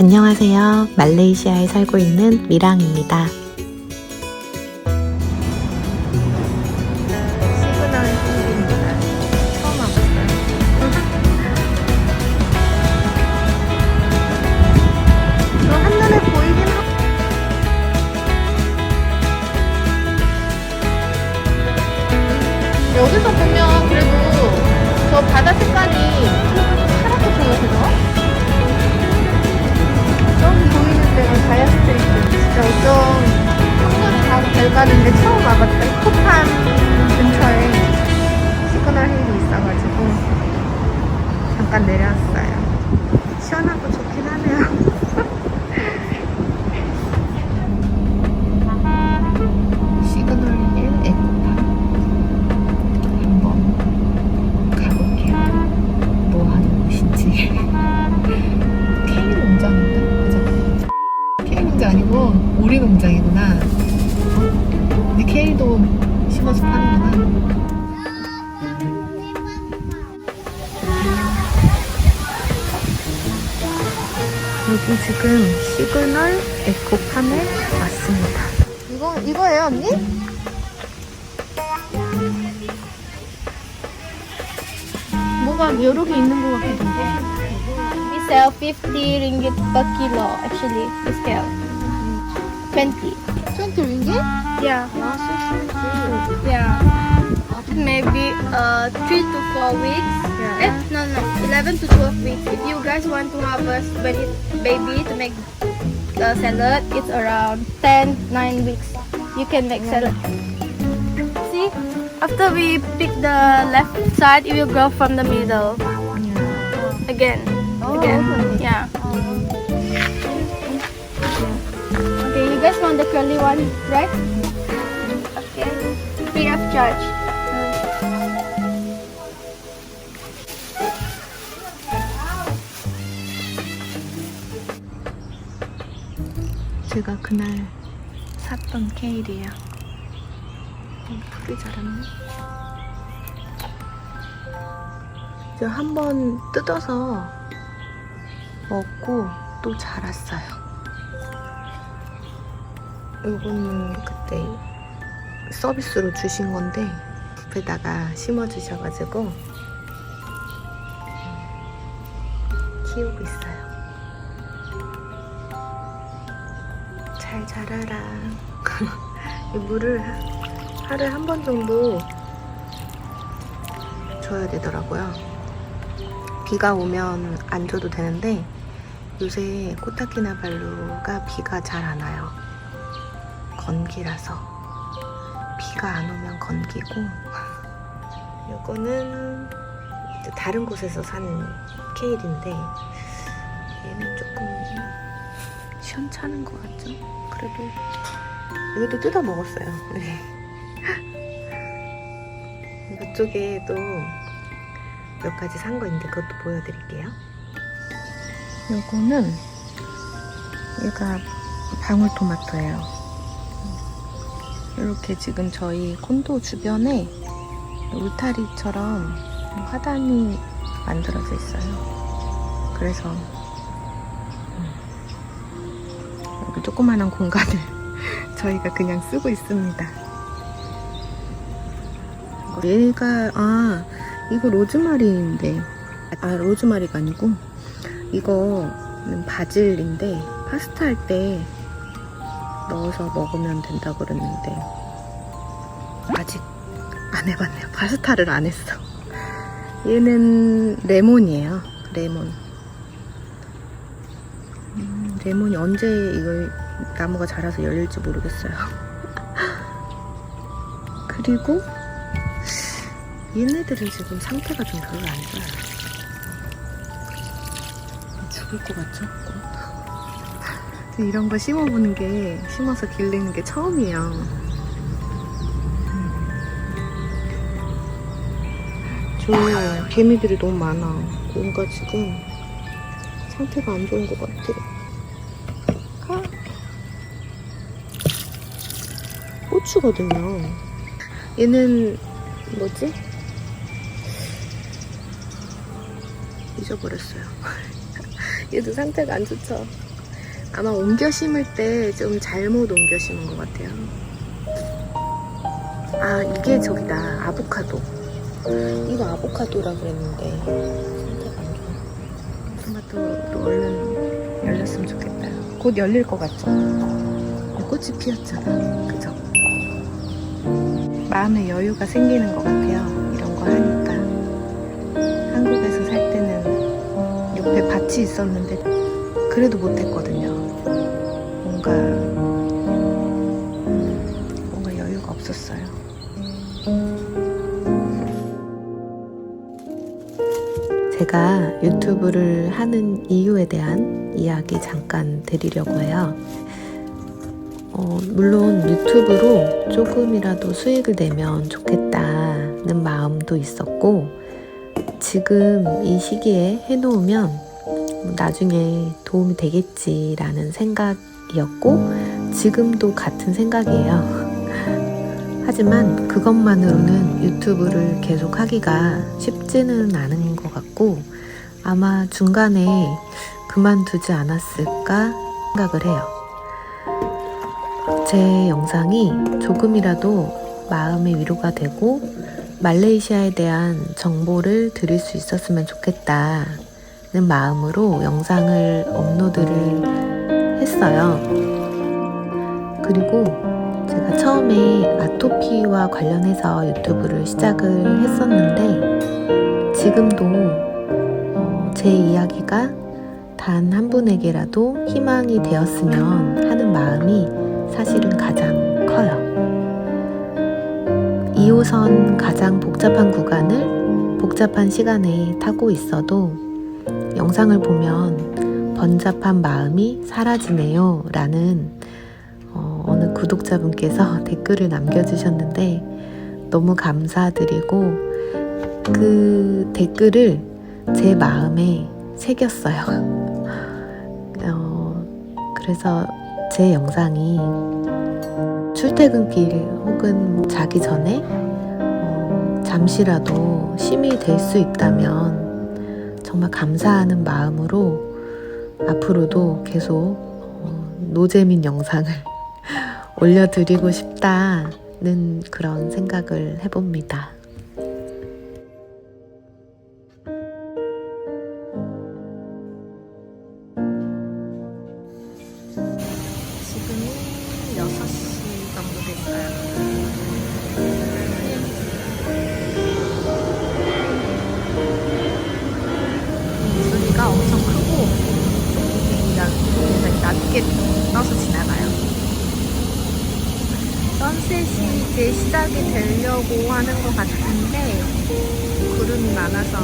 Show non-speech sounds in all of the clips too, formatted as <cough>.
안녕하세요. 말레이시아에 살고 있는 미랑입니다. 여기서 가고 별 가는데 처음 와봤다 지금 시그널 에코팜에 왔습니다. 이거 이거예요 언니? 뭐가 여러 개 있는 것 같기도 하고. We sell 50 ringgit per kilo actually this scale. 20. 20 ringgit? Yeah. Yeah. Maybe uh 3 to 4 weeks. Yeah. Eh, no, no, 11 to 12 weeks. If you guys want to harvest when it baby to make the salad, it's around 10, 9 weeks. You can make salad. See, after we pick the left side, it will grow from the middle. Again. Again. Yeah. Okay, you guys want the curly one, right? Okay. Free of charge. 제가 그날 샀던 케일이에요. 음, 풀이 자랐네. 이제 한 번 뜯어서 먹고 또 자랐어요. 요거는 그때 서비스로 주신 건데 숲에다가 심어주셔가지고 음, 키우고 있어요. 잘 자라라. <laughs> 이 물을 하루에 한 번 정도 줘야 되더라고요. 비가 오면 안 줘도 되는데 요새 코타키나발루가 비가 잘 안 와요. 건기라서 비가 안 오면 건기고 <laughs> 요거는 다른 곳에서 산 케일인데 얘는 조금 시원찮은 것 같죠? 그래도 이것도 뜯어 먹었어요. 네. <laughs> 이쪽에도 몇 가지 산 거 있는데 그것도 보여드릴게요. 요거는 얘가 방울토마토예요. 이렇게 지금 저희 콘도 주변에 울타리처럼 화단이 만들어져 있어요. 그래서 조그마한 공간을 <laughs> 저희가 그냥 쓰고 있습니다. 얘가 아 이거 로즈마리인데 아 로즈마리가 아니고 이거는 바질인데 파스타 할 때 넣어서 먹으면 된다 고 그랬는데 아직 안 해봤네요. 파스타를 안 했어. 얘는 레몬이에요. 레몬. 음, 레몬이 언제 이걸 나무가 자라서 열릴지 모르겠어요. <laughs> 그리고 얘네들은 지금 상태가 좀 별로 안 좋아요. 죽을 것 같죠? 이런 거 심어보는 게, 심어서 기르는 게 처음이에요. 저 개미들이 너무 많아. 뭔가 지금 상태가 안 좋은 것 같아. 아. 고추거든요. 얘는 뭐지? 잊어버렸어요. <laughs> 얘도 상태가 안 좋죠. 아마 옮겨 심을 때 좀 잘못 옮겨 심은 것 같아요. 아, 이게 저기다. 아보카도. 이거 아보카도라 그랬는데. 토마토도 얼른 열렸으면 좋겠다. 곧 열릴 것 같죠? 꽃이 피었잖아. 그죠? 마음의 여유가 생기는 것 같아요. 이런 거 하니까. 한국에서 살 때는 옆에 밭이 있었는데 그래도 못했거든요. 뭔가 뭔가 여유가 없었어요. 제가 유튜브를 하는 이유에 대한 이야기 잠깐 드리려고 해요. 어, 물론 유튜브로 조금이라도 수익을 내면 좋겠다는 마음도 있었고, 지금 이 시기에 해놓으면 나중에 도움이 되겠지라는 생각이었고, 지금도 같은 생각이에요. <laughs> 하지만 그것만으로는 유튜브를 계속 하기가 쉽지는 않은 것 같고, 아마 중간에 그만두지 않았을까 생각을 해요. 제 영상이 조금이라도 마음의 위로가 되고 말레이시아에 대한 정보를 드릴 수 있었으면 좋겠다는 마음으로 영상을 업로드를 했어요. 그리고 제가 처음에 아토피와 관련해서 유튜브를 시작을 했었는데 지금도 어, 제 이야기가 단 한 분에게라도 희망이 되었으면 하는 마음이 사실은 가장 커요. 2호선 가장 복잡한 구간을 복잡한 시간에 타고 있어도 영상을 보면 번잡한 마음이 사라지네요. 라는 어, 어느 구독자분께서 <laughs> 댓글을 남겨주셨는데 너무 감사드리고 그 댓글을 제 마음에 새겼어요. <laughs> 어, 그래서 제 영상이 출퇴근길 혹은 뭐 자기 전에 어, 잠시라도 힘이 될 수 있다면 정말 감사하는 마음으로 앞으로도 계속 어, 노재민 영상을 <laughs> 올려드리고 싶다는 그런 생각을 해봅니다. 떠서 지나가요. 선셋이 이제 시작이 되려고 하는 것 같은데 구름이 많아서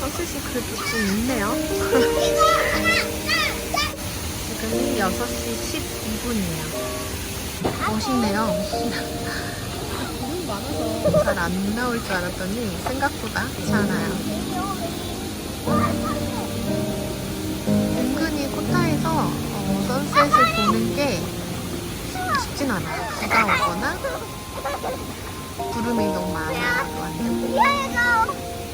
선셋이 그래도 좀 있네요. <laughs> 지금이 6시 12분이에요. 멋있네요. 구름 <laughs> 많아서 잘안 나올 줄 알았더니 생각보다 괜찮아요. 선셋을 보는 게 쉽진 않아요. 비가 오거나 구름이 너무 많아요.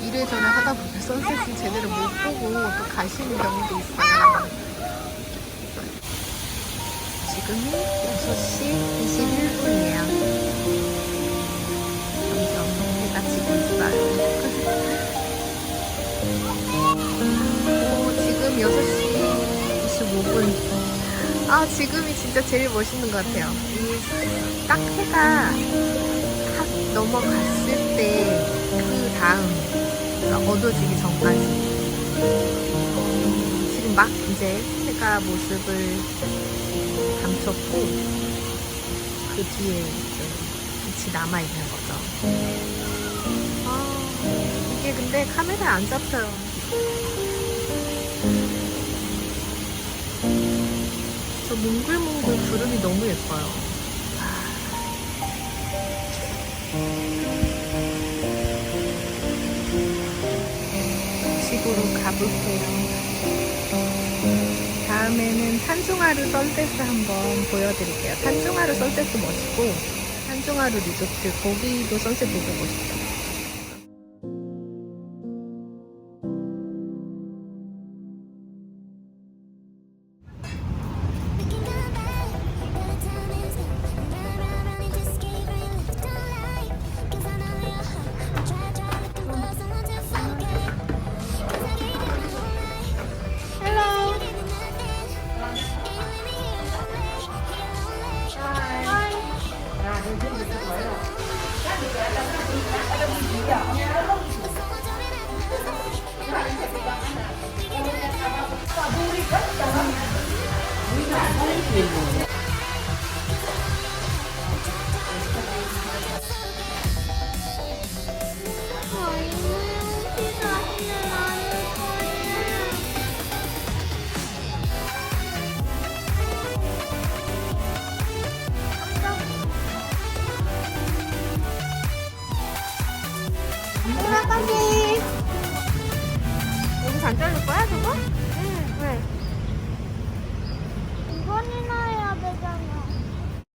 이래저래 하다 보면 선셋을 제대로 못 보고 또 가시는 경우도 있어요. 지금이 6시 21분이에요. 점점 해가 지고 있어요. 아, 지금이 진짜 제일 멋있는 것 같아요. 이딱 해가 확 넘어갔을 때 그 다음 그러니까 어두워지기 전까지 어, 지금 막 이제 해가 모습을 감췄고 그 뒤에 이제 빛이 남아 있는 거죠. 아, 이게 근데 카메라에 안 잡혀요. 몽글몽글 구름이 너무 예뻐요. 집으로 가볼게요. 다음에는 탄중하루 선셋을 한번 보여드릴게요. 탄중하루 선셋도 멋있고 탄중하루 리조트 거기도 선셋 보고 멋있죠. Thank you.